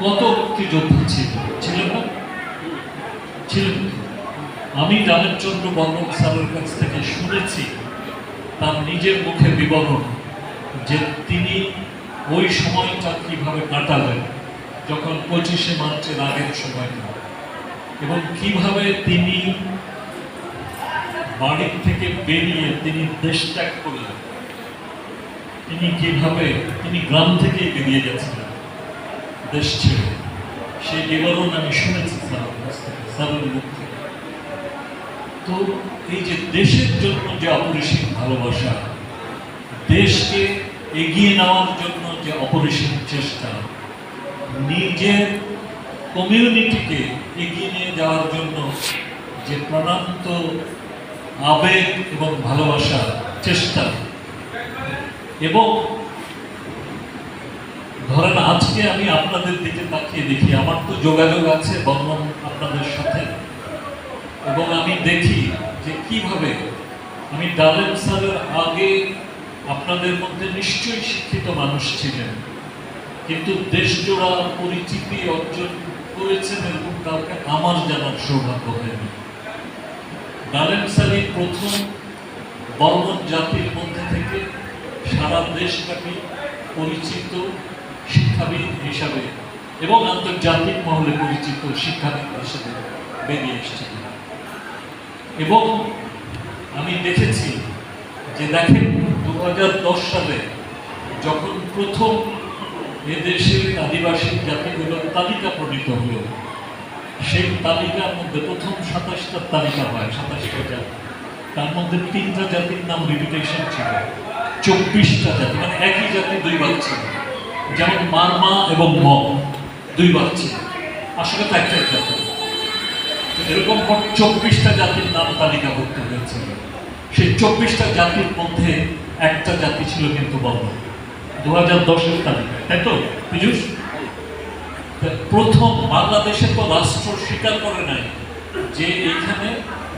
কত মুক্তিযোদ্ধা ছিল? ছিলেন না? ছিলেন আমি রামেশচন্দ্র বর্মন স্যারের কাছ থেকে শুনেছি তার নিজের মুখে বিবরণ যে তিনি ওই সময়টা কীভাবে কাটালেন, যখন পঁচিশে মার্চের আগের সময়টা এবং কীভাবে তিনি বাড়ির থেকে বেরিয়ে তিনি দেশ ত্যাগ করলেন। তিনি কীভাবে, তিনি গ্রাম থেকে বেরিয়ে গেছিলেন। দেশ ছেড়ে সেই বিবরণ আমি শুনেছি তো এই যে দেশের জন্য যে অপরিসীম ভালোবাসা, দেশকে এগিয়ে নেওয়ার জন্য যে অপরিসীম চেষ্টা, নিজের কমিউনিটিকে এগিয়ে নিয়ে যাওয়ার জন্য যে প্রাণান্ত আবেগ এবং ভালোবাসা চেষ্টা, এবং ধরেন, আজকে আমি আপনাদের দিকে তাকিয়ে দেখি, আমার তো যোগাযোগ আছে, বর্মন আপনাদের সাথে। এবং আমি দেখি যে কীভাবে আমি ডালেম স্যারের আগে আপনাদের মধ্যে নিশ্চয়ই শিক্ষিত মানুষ ছিলেন, কিন্তু দেশজোড়া পরিচিতি অর্জন করেছেন এরকম কাউকে আমার জানার সৌভাগ্য হয়নি। ডালেম স্যারই প্রথম বর্মন জাতির মধ্যে থেকে সারা দেশব্যাপী পরিচিত শিক্ষাবিদ হিসাবে এবং আন্তর্জাতিক মহলে পরিচিত শিক্ষাবিদ হিসেবে বেরিয়ে এসেছিলেন এবং আমি দেখেছি যে দেখেন দুই হাজার দশ সালে যখন প্রথম এদেশের আদিবাসী জাতিগুলোর তালিকা প্রণীত হলো, সেই তালিকার মধ্যে প্রথম সাতাশটা তালিকা হয়, সাতাশটা জাতি। তার মধ্যে তিনটা জাতির নাম রিপিটেশন ছিল। চব্বিশটা জাতি মানে একই জাতি দুই ভাগ ছিল। যেমন মারমা এবং ম দুই ছিল আসলে তো একটাই জাতি এরকম চব্বিশটা জাতির নাম তালিকাভুক্ত হয়েছিল সেই চব্বিশটা জাতির মধ্যে একটা জাতি ছিল কিন্তু বর্ণ দু হাজার দশের তালিকা তাই তো, পীযুষ? প্রথম বাংলাদেশে তো রাষ্ট্র স্বীকার করে নাই যে এইখানে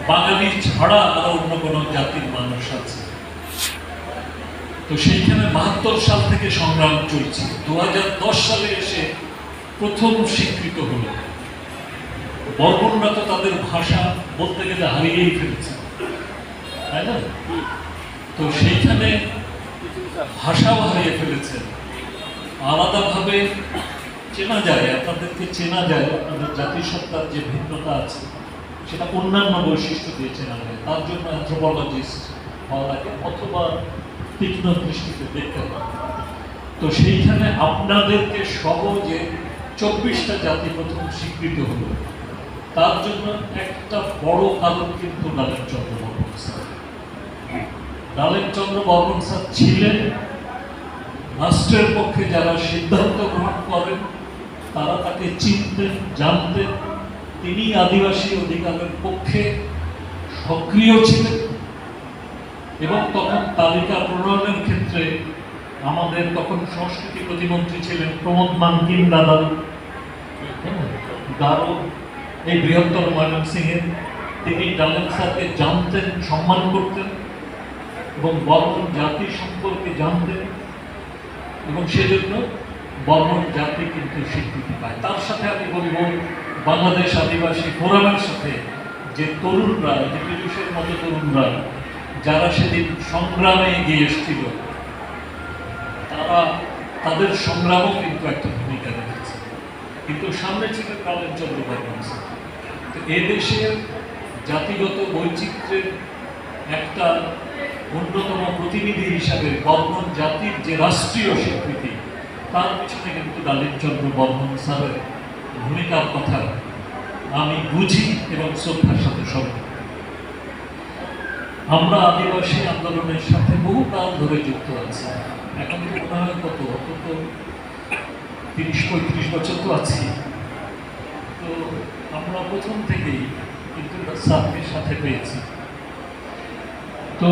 বাঙালি ছাড়া আর অন্য কোনো জাতির মানুষ আছে। তো সেইখানে বাহাত্তর সাল থেকে সংগ্রাম চলছে। দু হাজার দশ সালে এসে প্রথম স্বীকৃত হলো। বর্বররা তো তাদের ভাষা বলতে গেলে হারিয়েই ফেলেছে। তাই না? তো সেইখানে ভাষাও হারিয়ে ফেলেছে। আলাদাভাবে চেনা যায়, আপনাদেরকে চেনা যায়, আপনাদের জাতিসত্তার যে ভিন্নতা আছে, সেটা অন্যান্য বৈশিষ্ট্য দিয়ে চেনা যায়। তার জন্য অ্যাথ্রোপোলজিস্ট হওয়া লাগে, অথবা তীক্ষ্ণ দৃষ্টিতে দেখতে হয় তো সেইখানে আপনাদেরকে সহজে চব্বিশটা জাতি প্রথম স্বীকৃত হলো। তার জন্য একটা বড় কারণ কিন্তু লালেন চন্দ্র বর্মন স্যার। লালেন চন্দ্র বর্মন স্যার ছিলেন, রাষ্ট্রের পক্ষে যারা সিদ্ধান্ত গ্রহণ করেন, তারা তাকে চিনতেন, জানতেন। তিনি আদিবাসী অধিকারের পক্ষে সক্রিয় ছিলেন। এবং তখন তালিকা প্রণয়নের ক্ষেত্রে আমাদের তখন সংস্কৃতি প্রতিমন্ত্রী ছিলেন প্রমোদ মানকিন দাদা। গারো এই বৃহত্তর ময়মনসিংহের তিনি ডালেন স্যারকে জানতেন, সম্মান করতেন এবং বর্মন জাতি সম্পর্কে জানতেন এবং সেজন্য বর্মন জাতি কিন্তু স্বীকৃতি পায়। তার সাথে আমি বলব, বাংলাদেশ আদিবাসী ফোরামের সাথে যে তরুণরা, যে পীযুষের মতো তরুণরা যারা সেদিন সংগ্রামে এগিয়ে এসেছিল, তারা তাদের সংগ্রামও কিন্তু একটা ভূমিকা রেখেছে কিন্তু সামনে ছিল কালের চন্দ্র তো এদেশের জাতিগত বৈচিত্র্যের একটা অন্যতম প্রতিনিধি হিসাবে বর্মন জাতির যে রাষ্ট্রীয় স্বীকৃতি, তার পিছনে কিন্তু লালিতচন্দ্র বর্মন স্যারের ভূমিকার কথা আমি বুঝি এবং শ্রদ্ধার সাথে স্মরণ করি। আমরা আদিবাসী আন্দোলনের সাথে বহু কাল ধরে যুক্ত আছি। এখন মনে হয় কত অন্তত তিরিশ, পঁয়ত্রিশ বছর তো আছি। তো আমরা প্রথম থেকেই কিন্তু স্যারকে সাথে পেয়েছি। তো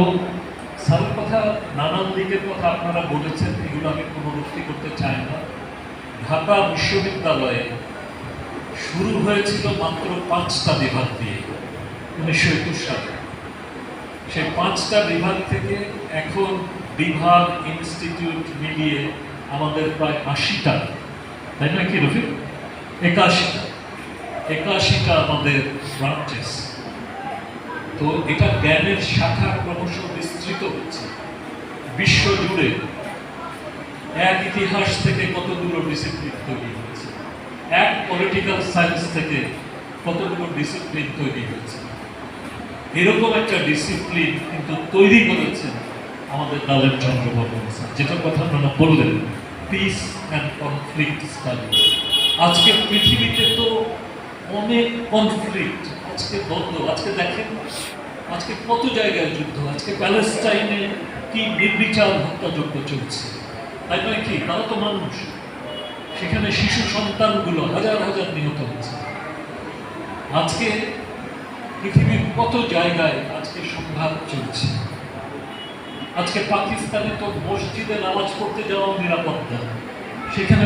স্যারের কথা, নানান দিকের কথা আপনারা বলেছেন, এগুলো আমি পুনরুক্তি করতে চাই না। ঢাকা বিশ্ববিদ্যালয়ে শুরু হয়েছিল মাত্র পাঁচটা বিভাগ দিয়ে, উনিশশো একুশ সালে। সেই পাঁচটা বিভাগ থেকে এখন বিভাগ, ইনস্টিটিউট মিলিয়ে আমাদের প্রায় আশিটা, তাই না কি রফিক? একাশিটা একাশিটা আমাদের ব্রাঞ্চেস তো এটা জ্ঞানের শাখা ক্রমশ বিস্তৃত হচ্ছে। বিশ্ব জুড়ে এক ইতিহাস থেকে কতগুলো ডিসিপ্লিন তৈরি হয়েছে? এক পলিটিক্যাল সায়েন্স থেকে কতগুলো ডিসিপ্লিন তৈরি হয়েছে? এরকম একটা ডিসিপ্লিন কিন্তু তৈরি করেছেন আমাদের ডালের চন্দ্রবর্মন স্যার, যেটার কথা আপনারা বললেন পিস অ্যান্ড কনফ্লিক্ট স্টাডি আজকে পৃথিবীতে তো অনেক কনফ্লিক্ট আজকে দ্বন্দ্ব আজকে দেখেন, আজকে কত জায়গায় যুদ্ধ, আজকে প্যালেস্টাইনে কি নির্বিচার হত্যাযজ্ঞ চলছে। তাই নয় কি, তারা তো মানুষ, সেখানে শিশু সন্তানগুলো হাজার হাজার নিহত হচ্ছে। আজকে পৃথিবীর কত জায়গায় আজকে সংঘাত চলছে? আজকে পাকিস্তানে তো মসজিদে নামাজ পড়তে যাওয়া নিরাপত্তা সেখানে